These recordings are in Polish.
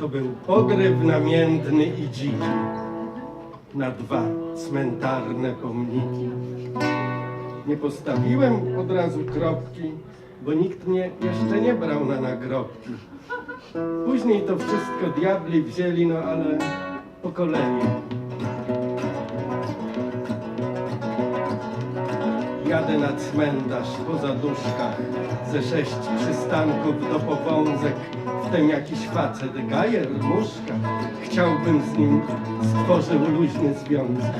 To był pogryw namiętny i dziki na dwa cmentarne pomniki. Nie postawiłem od razu kropki, bo nikt mnie jeszcze nie brał na nagrobki. Później to wszystko diabli wzięli, no ale po kolei. Jadę na cmentarz po zaduszkach, ze sześć przystanków do powązek, wtem jakiś facet, gajer, muszka. Chciałbym z nim stworzył luźny związek.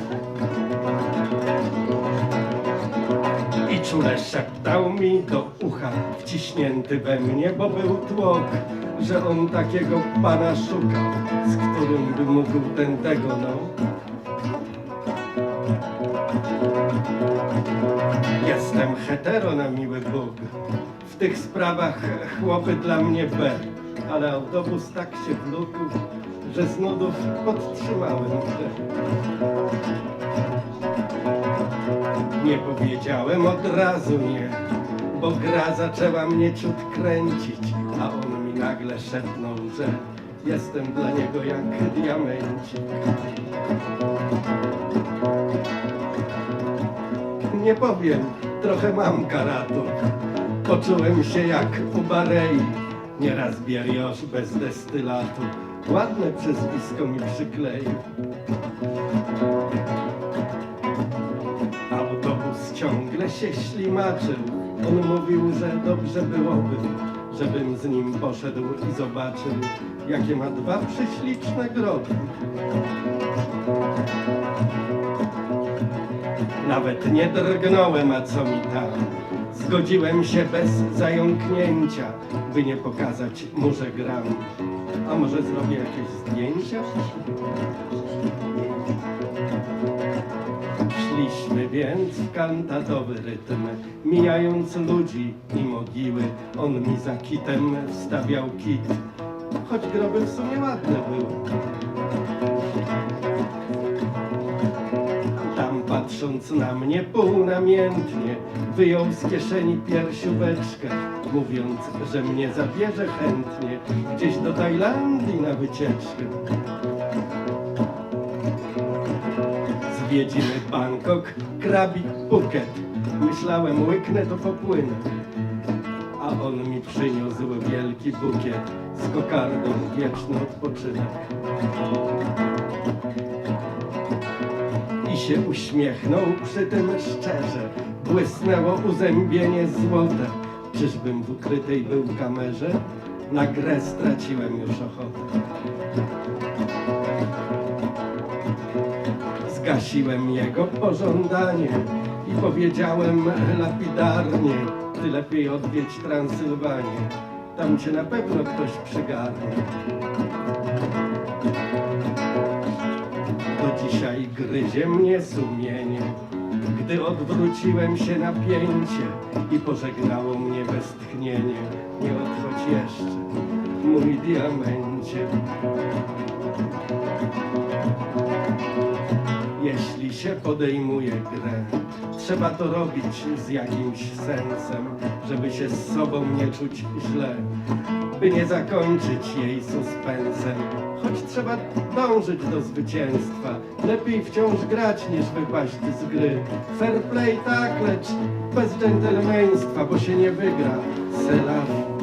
I czule szeptał mi do ucha, wciśnięty we mnie, bo był tłok, że on takiego pana szukał, z którym by mógł ten tego, no. Jestem hetero na miły Bóg. W tych sprawach chłopy dla mnie B, ale autobus tak się wlókł, że z nudów podtrzymałem grę. Nie powiedziałem od razu nie, bo gra zaczęła mnie ciut kręcić, a on mi nagle szepnął, że jestem dla niego jak diamencik. Nie powiem, trochę mam karatu. Poczułem się jak u Barei, nieraz bieriosz bez destylatu. Ładne przezwisko mi przykleił. Autobus ciągle się ślimaczył. On mówił, że dobrze byłoby, żebym z nim poszedł i zobaczył, jakie ma dwa prześliczne groby. Nawet nie drgnąłem, a co mi tam. Zgodziłem się bez zająknięcia, by nie pokazać mu, że gram. A może zrobię jakieś zdjęcia? Szliśmy więc w kantatowy rytm, mijając ludzi i mogiły. On mi za kitem wstawiał kit, choć groby w sumie ładne były. Patrząc na mnie półnamiętnie Wyjął z kieszeni piersióweczkę Mówiąc, że mnie zabierze chętnie Gdzieś do Tajlandii na wycieczkę. Zwiedzimy Bangkok, Krabi, Phuket. Myślałem, łyknę to popłynę. A on mi przyniósł wielki bukiet Z kokardą wieczny odpoczynek i się uśmiechnął przy tym szczerze. Błysnęło uzębienie złote. Czyżbym w ukrytej był kamerze? Na grę straciłem już ochotę. Zgasiłem jego pożądanie i powiedziałem lapidarnie, ty lepiej odwiedź Transylwanię. Tam cię na pewno ktoś przygarnie. Dzisiaj gryzie mnie sumienie, gdy odwróciłem się na pięcie i pożegnało mnie westchnienie. Nie odchodź jeszcze, mój diamencie. Się podejmuje grę, trzeba to robić z jakimś sensem, żeby się z sobą nie czuć źle, by nie zakończyć jej suspensem. Choć trzeba dążyć do zwycięstwa, lepiej wciąż grać niż wypaść z gry. Fair play tak, lecz bez dżentelmeństwa, bo się nie wygra. Selawi.